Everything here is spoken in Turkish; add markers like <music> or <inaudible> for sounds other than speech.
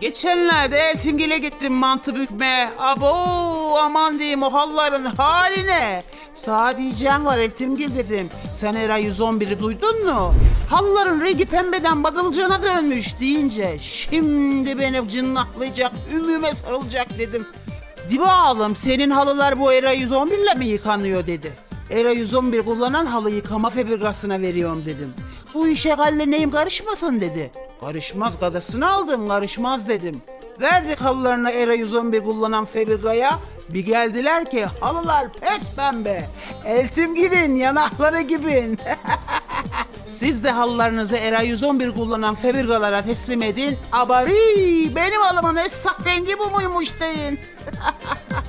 Geçenlerde Eltimgil'e gittim mantı bükmeye. Abo aman diyeyim o halların haline. Sağ diyeceğim var Eltimgil dedim. Sen Era 111'i duydun mu? Halların rengi pembeden badılcana dönmüş deyince şimdi beni cınnaklayacak, ümüme sarılacak dedim. Dibe ağlım senin halılar bu Era 111 ile mi yıkanıyor dedi. Era 111 kullanan halı yıkama fabrikasına veriyorum dedim. Bu işe galle neyim karışmasın dedi. Karışmaz gadasını aldım karışmaz dedim. Verdik halılarını Era 111 kullanan fabrikaya. Bir geldiler ki halılar pes pembe. Eltim gibin yanakları gibin. <laughs> Siz de halılarınızı Era 111 kullanan fabrikalara teslim edin. Abari benim halımın essak rengi bu muymuş deyin. <laughs>